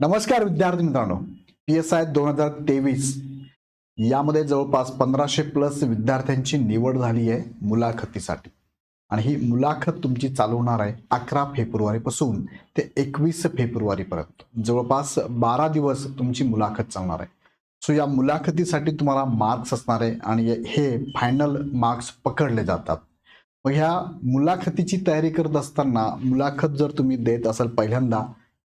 नमस्कार विद्यार्थी मित्रांनो. पी एस आय दोन हजार तेवीस. यामध्ये जवळपास पंधराशे प्लस विद्यार्थ्यांची निवड झाली आहे मुलाखतीसाठी. आणि ही मुलाखत तुमची चालू होणार आहे अकरा फेब्रुवारीपासून ते एकवीस फेब्रुवारीपर्यंत जवळपास बारा दिवस तुमची मुलाखत चालणार आहे. सो या मुलाखतीसाठी तुम्हाला मार्क्स असणार आहे आणि हे फायनल मार्क्स पकडले जातात. मग ह्या मुलाखतीची तयारी करत असताना मुलाखत जर तुम्ही देत असाल पहिल्यांदा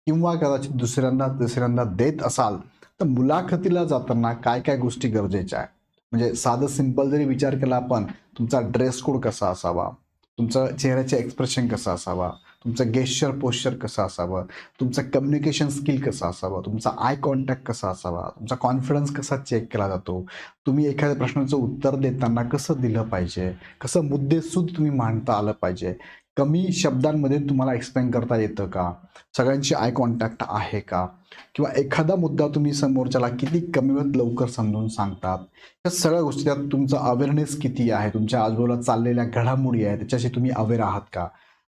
किंवा कदाचित दुसऱ्यांदा तिसऱ्यांदा देत असाल तर मुलाखतीला जाताना काय काय गोष्टी गरजेच्या आहे म्हणजे साधं सिंपल जरी विचार केला आपण तुमचा ड्रेस कोड कसा असावा? तुमचं चेहऱ्याचे एक्सप्रेशन कसं असावा? तुमचं गेस्चर पोश्चर कसं असावं? तुमचं कम्युनिकेशन स्किल कसं असावं? तुमचा आय कॉन्टॅक्ट कसा असावा? तुमचा कॉन्फिडन्स कसा चेक केला जातो? तुम्ही एखाद्या प्रश्नाचं उत्तर देताना कसं दिलं पाहिजे? कसं मुद्देसूद तुम्ही मांडता आलं पाहिजे? कमी शब्दांमध्ये तुम्हाला एक्सप्लेन करता येतं का? सगळ्यांची आय कॉन्टॅक्ट आहे का? किंवा एखादा मुद्दा तुम्ही समोरच्याला किती कमी वेळात लवकर समजून सांगतात? या सगळ्या गोष्टी त्यात तुमचा अवेअरनेस किती आहे? तुमच्या आजूबाजूला चाललेल्या घडामोडी आहे त्याच्याशी तुम्ही अवेअर आहात का?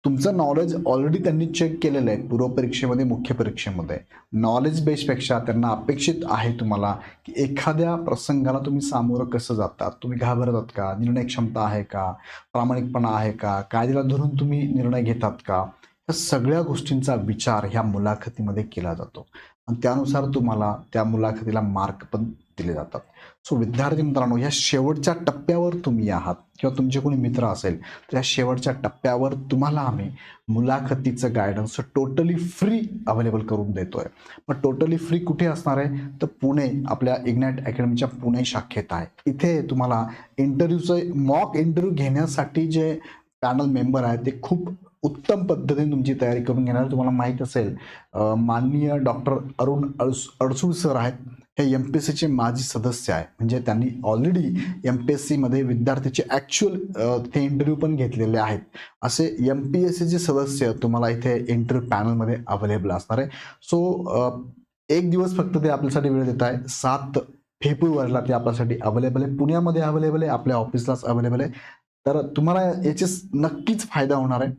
तुमचं नॉलेज ऑलरेडी त्यांनी चेक केलेलं आहे. पूर्वपरीक्षेमध्ये मुख्य परीक्षेमध्ये. नॉलेज बेसपेक्षा त्यांना अपेक्षित आहे तुम्हाला की एखाद्या प्रसंगाला तुम्ही सामोरं कसं जातात? तुम्ही घाबरतात का? निर्णय क्षमता आहे का? प्रामाणिकपणा आहे का? कायद्याला धरून तुम्ही निर्णय घेतात का? या सगळ्या गोष्टींचा विचार ह्या मुलाखतीमध्ये केला जातो. आणि त्यानुसार तुम्हाला त्या मुलाखतीला मार्क पण दिले जातात. सो विद्यार्थी मित्रांनो ह्या शेवटच्या टप्प्यावर तुम्ही आहात किंवा तुमचे कोणी मित्र असेल तर या शेवटच्या टप्प्यावर तुम्हाला आम्ही मुलाखतीचं गायडन्स टोटली फ्री अवेलेबल करून देतोय. मग टोटली फ्री कुठे असणार आहे? तर पुणे आपल्या इग्नॅट अकॅडमीच्या पुणे शाखेत आहे. इथे तुम्हाला इंटरव्ह्यूचं मॉक इंटरव्ह्यू घेण्यासाठी जे पॅनल मेंबर आहेत ते खूप उत्तम पद्धतीने तुमची तयारी करून घेणार. तुम्हाला माहीत असेल माननीय डॉक्टर अरुण अडस अडसूळ सर आहेत. हे एम पी एस सीचे माजी सदस्य आहे म्हणजे त्यांनी ऑलरेडी एम पी एस सीमध्ये विद्यार्थ्याचे ॲक्च्युअल ते इंटरव्ह्यू पण घेतलेले आहेत. असे एम पी एस सीचे सदस्य तुम्हाला इथे इंटरव्ह्यू पॅनलमध्ये अवेलेबल असणार आहे. सो एक दिवस फक्त ते आपल्यासाठी वेळ देत आहे सात फेब्रुवारीला ते आपल्यासाठी अवेलेबल आहे. पुण्यामध्ये अवेलेबल आहे. आपल्या ऑफिसलाच अवेलेबल आहे. तर तुम्हाला याचे नक्कीच फायदा होणार आहे.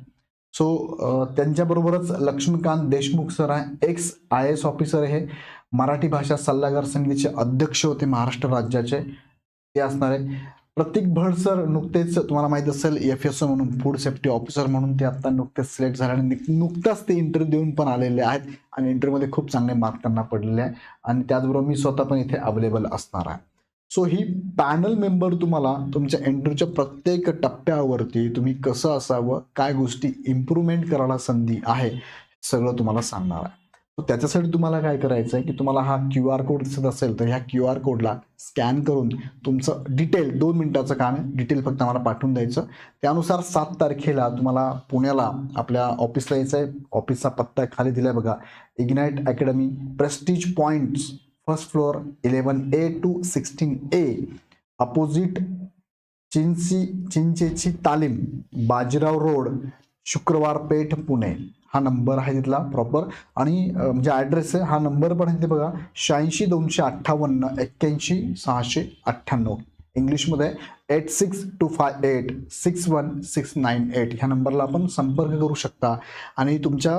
सो त्यांच्याबरोबरच लक्ष्मीकांत देशमुख सर आहे. एक्स आय एस ऑफिसर हे मराठी भाषा सल्लागार समितीचे अध्यक्ष होते महाराष्ट्र राज्याचे. ते असणार आहे. प्रतीक भट सर नुकतेच तुम्हाला माहीत असेल एफ एस ओ म्हणून फूड सेफ्टी ऑफिसर म्हणून ते आता नुकतेच सिलेक्ट झाले आणि नुकताच ते इंटरव्ह्यू देऊन पण आलेले आहेत आणि इंटरव्ह्यूमध्ये खूप चांगले मार्क त्यांना पडलेले आहे. आणि त्याचबरोबर मी स्वतः पण इथे अवेलेबल असणार आहे. सो ही पॅनल मेंबर तुम्हाला तुमच्या एंट्रीच्या प्रत्येक टप्प्यावरती तुम्ही कसं असावं काय गोष्टी इम्प्रूव्हमेंट करायला संधी आहे सगळं तुम्हाला सांगणार आहे. त्याच्यासाठी तुम्हाला काय करायचं आहे की तुम्हाला हा क्यू आर कोड दिसत असेल तर ह्या क्यू आर कोडला स्कॅन करून तुमचं डिटेल दोन मिनिटाचं काम आहे डिटेल फक्त आम्हाला पाठवून द्यायचं. त्यानुसार सात तारखेला तुम्हाला पुण्याला आपल्या ऑफिसला यायचं आहे ऑफिसचा पत्ता खाली दिला आहे बघा. Ignite academy prestige points first floor eleven A two sixteen A opposite चिंची चिंचेची तालीम बाजीराव रोड शुक्रवार पेठ पुणे. हा नंबर आहे तिथला प्रॉपर आणि म्हणजे ॲड्रेस आहे हा नंबर पण आहे ते बघा. शहाऐंशी दोनशे अठ्ठावन्न एक्क्याऐंशी सहाशे अठ्ठ्याण्णव. इंग्लिशमध्ये eight six two five eight six one six nine eight ह्या नंबरला आपण संपर्क करू शकता. आणि तुमच्या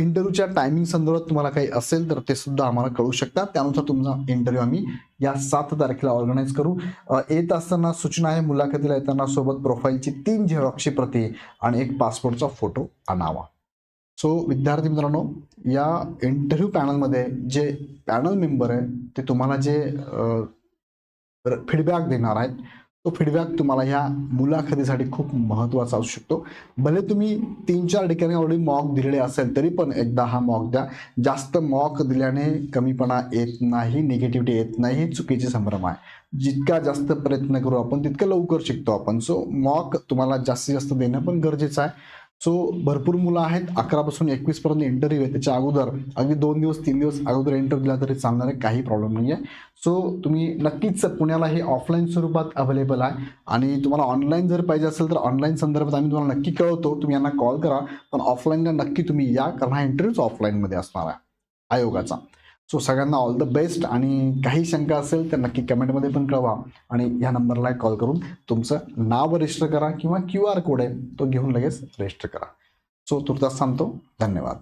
इंटरव्ह्यूच्या टायमिंग संदर्भात तुम्हाला काही असेल तर ते सुद्धा आम्हाला कळू शकता. त्यानुसार तुमचा इंटरव्ह्यू आम्ही या सात तारखेला ऑर्गनाईज करू. येत असताना सूचना आहे मुलाखतीला येताना सोबत प्रोफाईलची तीन झेरॉक्सची प्रती आणि एक पासपोर्टचा फोटो आणावा. सो विद्यार्थी मित्रांनो या इंटरव्ह्यू पॅनलमध्ये जे पॅनल मेंबर आहे ते तुम्हाला जे फीडबॅक देणार आहेत. तो फीडबॅक तुम्हाला ह्या मुलाखतीसाठी खूप महत्त्वाचा असू शकतो. भले तुम्ही तीन चार ठिकाणी ऑलरेडी मॉक दिलेले असेल तरी पण एकदा हा मॉक द्या. जास्त मॉक दिल्याने कमीपणा येत नाही निगेटिव्हिटी येत नाही हे चुकीची संभ्रम आहे. जितका जास्त प्रयत्न करू आपण तितकं लवकर शिकतो आपण. सो मॉक तुम्हाला जास्तीत जास्त देणं पण गरजेचं आहे. सो भरपूर मुलं आहेत. अकरापासून एकवीस पर्यंत इंटरव्ह्यू आहे त्याच्या अगोदर अगदी दोन दिवस तीन दिवस अगोदर इंटरव्ह्यू दिला तरी चालणार आहे. काही प्रॉब्लेम नाही आहे सो तुम्ही नक्कीच पुण्याला हे ऑफलाईन स्वरूपात अवेलेबल आहे. आणि तुम्हाला ऑनलाईन जर पाहिजे असेल तर ऑनलाईन संदर्भात आम्ही तुम्हाला नक्की कळवतो. तुम्ही यांना कॉल करा. पण ऑफलाईनला नक्की तुम्ही या. कारण हा इंटरव्ह्यूच ऑफलाईनमध्ये असणार आहे. आयोगाचा. सो सगळ्यांना ऑल द बेस्ट आणि काही शंका असेल तर नक्की कमेंटमध्ये पण कळवा. आणि ह्या नंबरला कॉल करून तुमचं नाव रजिस्टर करा किंवा क्यू आर कोड आहे तो घेऊन लगेच रजिस्टर करा. सो तुर्तास सांगतो धन्यवाद.